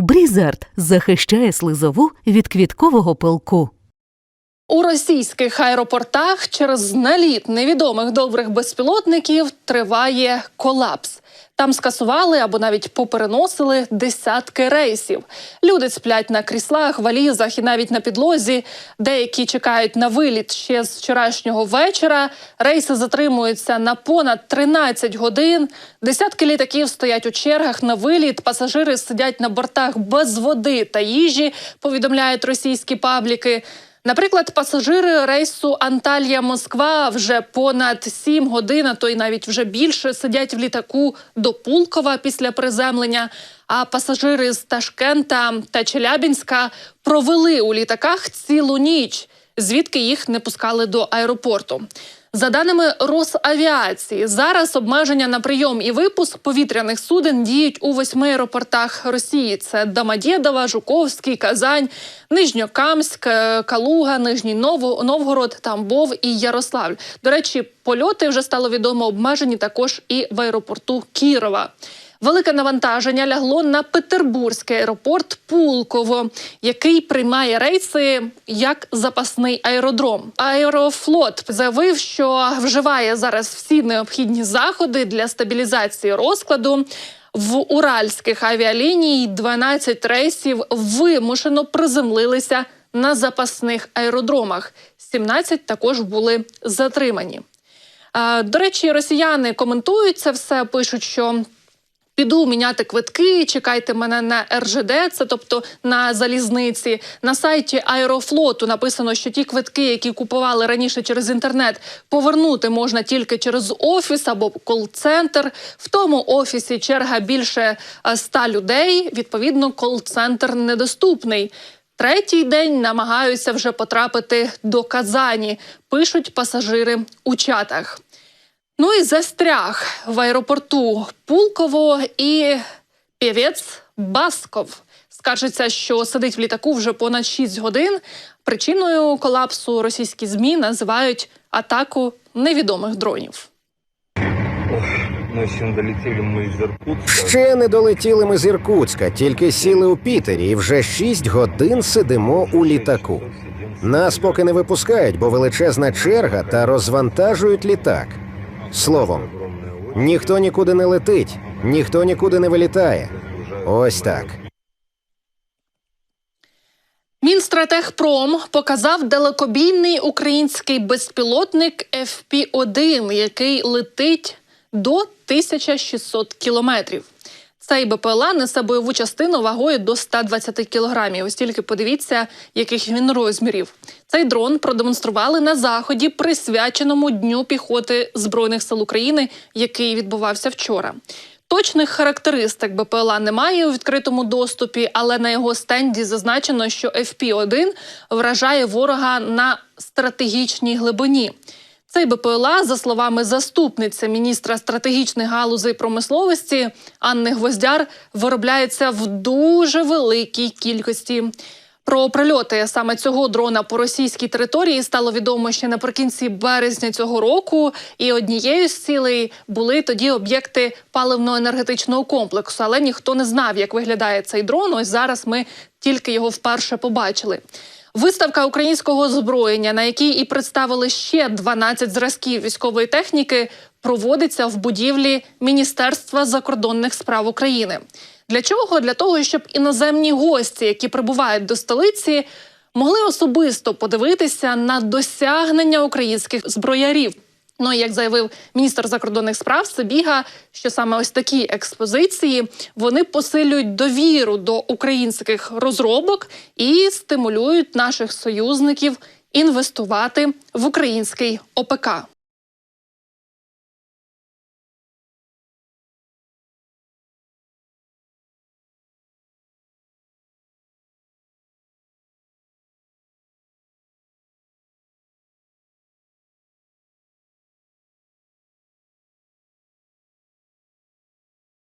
Брізард захищає слизову від квіткового пилку. У російських аеропортах через наліт невідомих добрих безпілотників триває колапс. Там скасували або навіть попереносили десятки рейсів. Люди сплять на кріслах, валізах і навіть на підлозі. Деякі чекають на виліт ще з вчорашнього вечора. Рейси затримуються на понад 13 годин. Десятки літаків стоять у чергах на виліт. Пасажири сидять на бортах без води та їжі. Повідомляють російські пабліки. Наприклад, пасажири рейсу Анталія-Москва вже понад сім годин, а то й навіть вже більше сидять в літаку до Пулкова після приземлення. А пасажири з Ташкента та Челябінська провели у літаках цілу ніч, звідки їх не пускали до аеропорту. За даними Росавіації, зараз обмеження на прийом і випуск повітряних суден діють у восьми аеропортах Росії: це Домодєдова, Жуковський, Казань, Нижньокамськ, е, Калуга, Нижній Новгород, Тамбов і Ярославль. До речі, польоти вже стало відомо обмежені також і в аеропорту Кірова. Велике навантаження лягло на Петербурзький аеропорт Пулково, який приймає рейси як запасний аеродром. Аерофлот заявив, що вживає зараз всі необхідні заходи для стабілізації розкладу. В уральських авіаліній 12 рейсів вимушено приземлилися на запасних аеродромах. 17 також були затримані. Е, До речі, росіяни коментують це все, пишуть, що Піду міняти квитки, чекайте мене на РЖД, це тобто на залізниці. На сайті Аерофлоту написано, що ті квитки, які купували раніше через інтернет, повернути можна тільки через офіс або кол-центр. В тому офісі черга більше е, ста людей. Відповідно, кол-центр недоступний. Третій день намагаються вже потрапити до Казані. Пишуть пасажири у чатах. Ну і застряг в аеропорту Пулково і півець Басков. Скажеться, що сидить в літаку вже понад 6 годин. Причиною колапсу російські змі називають атаку невідомих дронів. Ну, ще не долетіли ми з Іркутська. Ще не долетіли ми з Іркутська, тільки сіли у Пітері і вже 6 годин сидимо у літаку. Нас поки не випускають, бо величезна черга та розвантажують літак. Словом, ніхто нікуди не летить, ніхто нікуди не вилітає. Ось так. Мінстратегпром показав далекобійний український безпілотник FP-1, який летить до 1600 кілометрів. Цей БПЛА несе бойову частину вагою до 120 кілограмів. Ось тільки подивіться, яких він розмірів. Цей дрон продемонстрували на заході, присвяченому Дню піхоти Збройних сил України, який відбувався вчора. Точних характеристик БПЛА немає у відкритому доступі, але на його стенді зазначено, що FP-1 вражає ворога на стратегічній глибині. Цей БПЛА, за словами заступниці міністра стратегічних галузей промисловості Анни Гвоздяр, виробляється в дуже великій кількості. Про прильоти саме цього дрона по російській території стало відомо ще наприкінці березня цього року. І однією з цілей були тоді об'єкти паливно-енергетичного комплексу. Але ніхто не знав, як виглядає цей дрон. Ось зараз ми тільки його вперше побачили. Виставка українського зброєння, на якій і представили ще 12 зразків військової техніки, проводиться в будівлі Міністерства закордонних справ України. Для чого? Для того, щоб іноземні гості, які прибувають до столиці, могли особисто подивитися на досягнення українських зброярів. Ну і як заявив міністр закордонних справ Сибіга, що саме ось такі експозиції вони посилюють довіру до українських розробок і стимулюють наших союзників інвестувати в український ОПК.